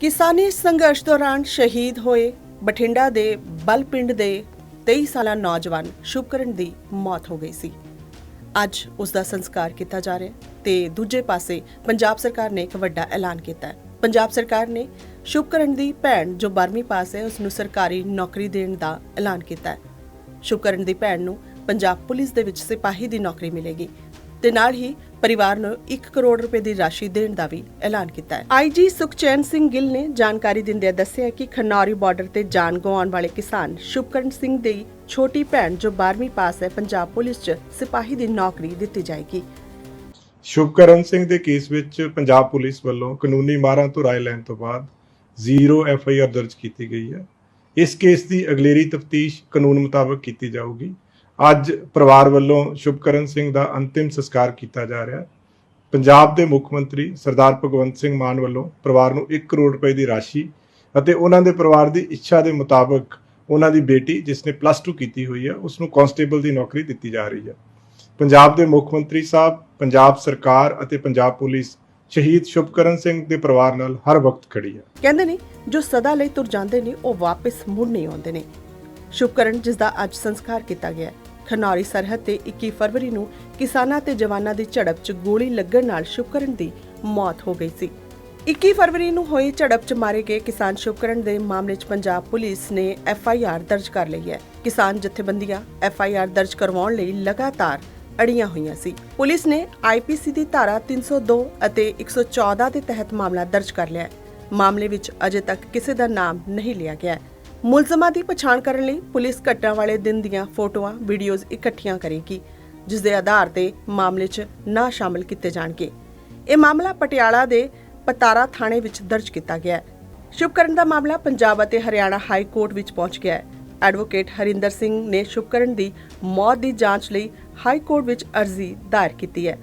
ਕਿਸਾਨੀ ਸੰਘਰਸ਼ ਦੌਰਾਨ ਸ਼ਹੀਦ ਹੋਏ ਬਠਿੰਡਾ ਦੇ ਬਲਪਿੰਡ ਦੇ 23 ਸਾਲਾ ਨੌਜਵਾਨ ਸ਼ੁਭਕਰਨ ਦੀ ਮੌਤ ਹੋ ਗਈ ਸੀ। ਅੱਜ ਉਸ ਦਾ ਸੰਸਕਾਰ ਕੀਤਾ ਜਾ ਰਿਹਾ ਹੈ ਤੇ ਦੂਜੇ ਪਾਸੇ ਪੰਜਾਬ ਸਰਕਾਰ ਨੇ ਇੱਕ ਵੱਡਾ ਐਲਾਨ ਕੀਤਾ ਹੈ। ਪੰਜਾਬ ਸਰਕਾਰ ਨੇ ਸ਼ੁਭਕਰਨ ਦੀ ਭੈਣ ਜੋ 12ਵੀਂ ਪਾਸ ਹੈ ਉਸ ਨੂੰ ਸਰਕਾਰੀ ਨੌਕਰੀ ਦੇਣ ਦਾ ਐਲਾਨ ਕੀਤਾ ਹੈ। ਸ਼ੁਭਕਰਨ ਦੀ ਭੈਣ ਨੂੰ ਪੰਜਾਬ ਪੁਲਿਸ ਦੇ ਵਿੱਚ ਸਿਪਾਹੀ ਦੀ ਨੌਕਰੀ ਮਿਲੇਗੀ। ਤੇ ਨਾਲ ਹੀ ਪਰਿਵਾਰ ਨੂੰ 1 ਕਰੋੜ ਰੁਪਏ ਦੀ ਰਾਸ਼ੀ ਦੇਣ ਦਾ ਵੀ ਐਲਾਨ ਕੀਤਾ ਹੈ। ਆਈਜੀ ਸੁਖਚੈਨ ਸਿੰਘ ਗਿੱਲ ਨੇ ਜਾਣਕਾਰੀ ਦਿੰਦਿਆਂ ਦੱਸਿਆ ਕਿ ਖਨੌਰੀ ਬਾਰਡਰ ਤੇ ਜਾਨ ਗਵਾਉਣ ਵਾਲੇ ਕਿਸਾਨ ਸ਼ੁਭਕਰਨ ਸਿੰਘ ਦੀ ਛੋਟੀ ਭੈਣ ਜੋ 12ਵੀਂ ਪਾਸ ਹੈ, ਪੰਜਾਬ ਪੁਲਿਸ 'ਚ ਸਿਪਾਹੀ ਦੀ ਨੌਕਰੀ ਦਿੱਤੀ ਜਾਏਗੀ। ਸ਼ੁਭਕਰਨ ਸਿੰਘ ਦੇ ਕੇਸ ਵਿੱਚ ਪੰਜਾਬ ਪੁਲਿਸ ਵੱਲੋਂ ਕਾਨੂੰਨੀ ਮਾਰਾਂ ਤੋਂ ਰਾਏ ਲੈਣ ਤੋਂ ਬਾਅਦ ਜ਼ੀਰੋ ਐਫ ਆਈ ਆਰ ਦਰਜ ਕੀਤੀ ਗਈ ਹੈ। ਇਸ ਕੇਸ ਦੀ ਅਗਲੇਰੀ ਤਫਤੀਸ਼ ਕਾਨੂੰਨ ਮੁਤਾਬਕ ਕੀਤੀ ਜਾਊਗੀ। ਅੱਜ ਪਰਿਵਾਰ ਵੱਲੋਂ ਸ਼ੁਭਕਰਨ ਸਿੰਘ ਦਾ ਅੰਤਿਮ ਸੰਸਕਾਰ ਕੀਤਾ ਜਾ ਰਿਹਾ ਹੈ। ਪੰਜਾਬ ਦੇ ਮੁੱਖ ਮੰਤਰੀ ਸਰਦਾਰ ਭਗਵੰਤ ਸਿੰਘ ਮਾਨ ਵੱਲੋਂ ਪਰਿਵਾਰ ਨੂੰ 1 ਕਰੋੜ ਰੁਪਏ ਦੀ ਰਾਸ਼ੀ ਅਤੇ ਉਹਨਾਂ ਦੇ ਪਰਿਵਾਰ ਦੀ ਇੱਛਾ ਦੇ ਮੁਤਾਬਕ ਉਹਨਾਂ ਦੀ ਬੇਟੀ, ਜਿਸ ਨੇ ਪਲੱਸ 2 ਕੀਤੀ ਹੋਈ ਹੈ ਉਸ ਨੂੰ ਕਾਂਸਟੇਬਲ ਦੀ ਨੌਕਰੀ ਦਿੱਤੀ ਜਾ ਰਹੀ ਹੈ। ਪੰਜਾਬ ਦੇ ਮੁੱਖ ਮੰਤਰੀ ਸਾਹਿਬ, ਪੰਜਾਬ ਸਰਕਾਰ ਅਤੇ ਪੰਜਾਬ ਪੁਲਿਸ ਸ਼ਹੀਦ ਸ਼ੁਭਕਰਨ ਸਿੰਘ ਦੇ ਪਰਿਵਾਰ ਨਾਲ ਹਰ ਵਕਤ ਖੜੀ ਹੈ। ਕਹਿੰਦੇ ਨੇ, ਜੋ ਸਦਾ ਲਈ ਤੁਰ ਜਾਂਦੇ ਨੇ, ਉਹ ਵਾਪਸ ਮੁੜ ਨਹੀਂ ਆਉਂਦੇ ਨੇ। ਸ਼ੁਭਕਰਨ, ਜਿਸ ਦਾ ਅੱਜ ਸੰਸਕਾਰ ਕੀਤਾ ਗਿਆ ਖਨੌਰੀ ਸਰਹੱਦ ਤੇ 21 ਫਰਵਰੀ ਨੂੰ ਕਿਸਾਨਾਂ ਤੇ ਜਵਾਨਾਂ ਦੀ ਝੜਪ 'ਚ ਗੋਲੀ ਲੱਗਣ ਨਾਲ ਸ਼ੁਭਕਰਨ ਦੀ ਮੌਤ ਹੋ ਗਈ ਸੀ। 21 ਫਰਵਰੀ ਨੂੰ ਹੋਈ ਝੜਪ 'ਚ ਮਾਰੇ ਗਏ ਕਿਸਾਨ ਸ਼ੁਭਕਰਨ ਦੇ ਮਾਮਲੇ 'ਚ ਪੰਜਾਬ ਪੁਲਿਸ ਨੇ ਐਫ ਆਈ ਆਰ ਦਰਜ ਕਰ ਲਈ ਹੈ। ਕਿਸਾਨ ਜਥੇਬੰਦੀਆਂ ਐਫ ਆਈ ਆਰ ਦਰਜ ਕਰਵਾਉਣ ਲਈ ਲਗਾਤਾਰ ਅੜੀਆਂ ਹੋਈਆਂ ਸੀ। ਪੁਲਿਸ ਨੇ ਆਈਪੀਸੀ ਦੀ ਧਾਰਾ 302 ਅਤੇ 114 ਦੇ ਤਹਿਤ ਮਾਮਲਾ ਦਰਜ ਕਰ ਲਿਆ ਹੈ। ਮਾਮਲੇ ਵਿੱਚ ਅਜੇ ਤੱਕ ਕਿਸੇ ਦਾ ਨਾਮ ਨਹੀਂ ਲਿਆ ਗਿਆ ਹੈ। ਮੁਲਜ਼ਮਾਂ ਦੀ ਪਛਾਣ ਕਰਨ ਲਈ ਪੁਲਿਸ ਘਟਨਾ ਵਾਲੇ ਦਿਨ ਦੀਆਂ ਫੋਟੋਆਂ, ਵੀਡੀਓਜ਼ ਇਕੱਠੀਆਂ ਕਰੇਗੀ ਜਿਸ ਦੇ ਆਧਾਰ ਤੇ ਮਾਮਲੇ 'ਚ ਨਾ ਸ਼ਾਮਲ ਕੀਤੇ ਜਾਣਗੇ। ਇਹ ਮਾਮਲਾ ਪਟਿਆਲਾ ਦੇ ਪਤਾਰਾ ਥਾਣੇ ਵਿੱਚ ਦਰਜ ਕੀਤਾ ਗਿਆ ਹੈ। ਸ਼ੁਭਕਰਨ ਦਾ ਮਾਮਲਾ ਪੰਜਾਬ ਅਤੇ ਹਰਿਆਣਾ ਹਾਈ ਕੋਰਟ ਵਿੱਚ ਪਹੁੰਚ ਗਿਆ ਹੈ। ਐਡਵੋਕੇਟ ਹਰਿੰਦਰ ਸਿੰਘ ਨੇ ਸ਼ੁਭਕਰਨ ਦੀ ਮੌਤ ਦੀ ਜਾਂਚ ਲਈ ਹਾਈ ਕੋਰਟ ਵਿੱਚ ਅਰਜ਼ੀ ਦਾਇਰ ਕੀਤੀ ਹੈ।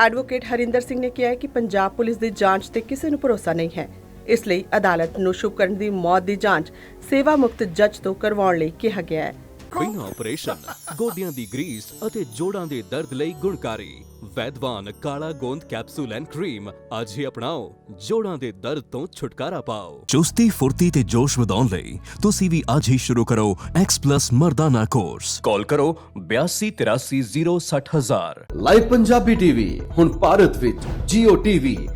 ਐਡਵੋਕੇਟ ਹਰਿੰਦਰ ਸਿੰਘ ਨੇ ਕਿਹਾ ਹੈ ਕਿ ਪੰਜਾਬ ਪੁਲਿਸ ਦੀ ਜਾਂਚ ਤੇ ਕਿਸੇ ਨੂੰ ਭਰੋਸਾ ਨਹੀਂ ਹੈ। ਇਸ ਲਈ ਅਦਾਲਤ ਨੂੰ ਸ਼ੁਭਕਰਨ ਦੀ ਮੌਤ ਦੀ ਜਾਂਚ ਸੇਵਾ ਮੁਕਤ ਜੱਜ ਤੋਂ ਕਰਵਾਉਣ ਲਈ ਕਿਹਾ ਗਿਆ ਹੈ। ਬਿਨਾਂ ਆਪਰੇਸ਼ਨ ਗੋਡਿਆਂ ਦੀ ਗਰੀਸ ਅਤੇ ਜੋੜਾਂ ਦੇ ਦਰਦ ਲਈ ਗੁਣਕਾਰੀ। ਵੈਦਵਾਨ ਕਾਲਾ ਗੋਂਦ ਕੈਪਸੂਲ ਐਂਡ ਕਰੀਮ ਅੱਜ ਹੀ ਅਪਣਾਓ। ਜੋੜਾਂ ਦੇ ਦਰਦ ਤੋਂ ਛੁਟਕਾਰਾ ਪਾਓ। ਚੁਸਤੀ ਫੁਰਤੀ ਤੇ ਜੋਸ਼ ਵਧਾਉਣ ਲਈ ਤੁਸੀਂ ਵੀ ਅੱਜ ਹੀ ਸ਼ੁਰੂ ਕਰੋ X+ ਮਰਦਾਨਾ ਕੋਰਸ ਕਾਲ ਕਰੋ 8283060000 ਲਾਈਵ ਪੰਜਾਬੀ ਟੀਵੀ ਹੁਣ ਭਾਰਤ ਵਿੱਚ Jio TV,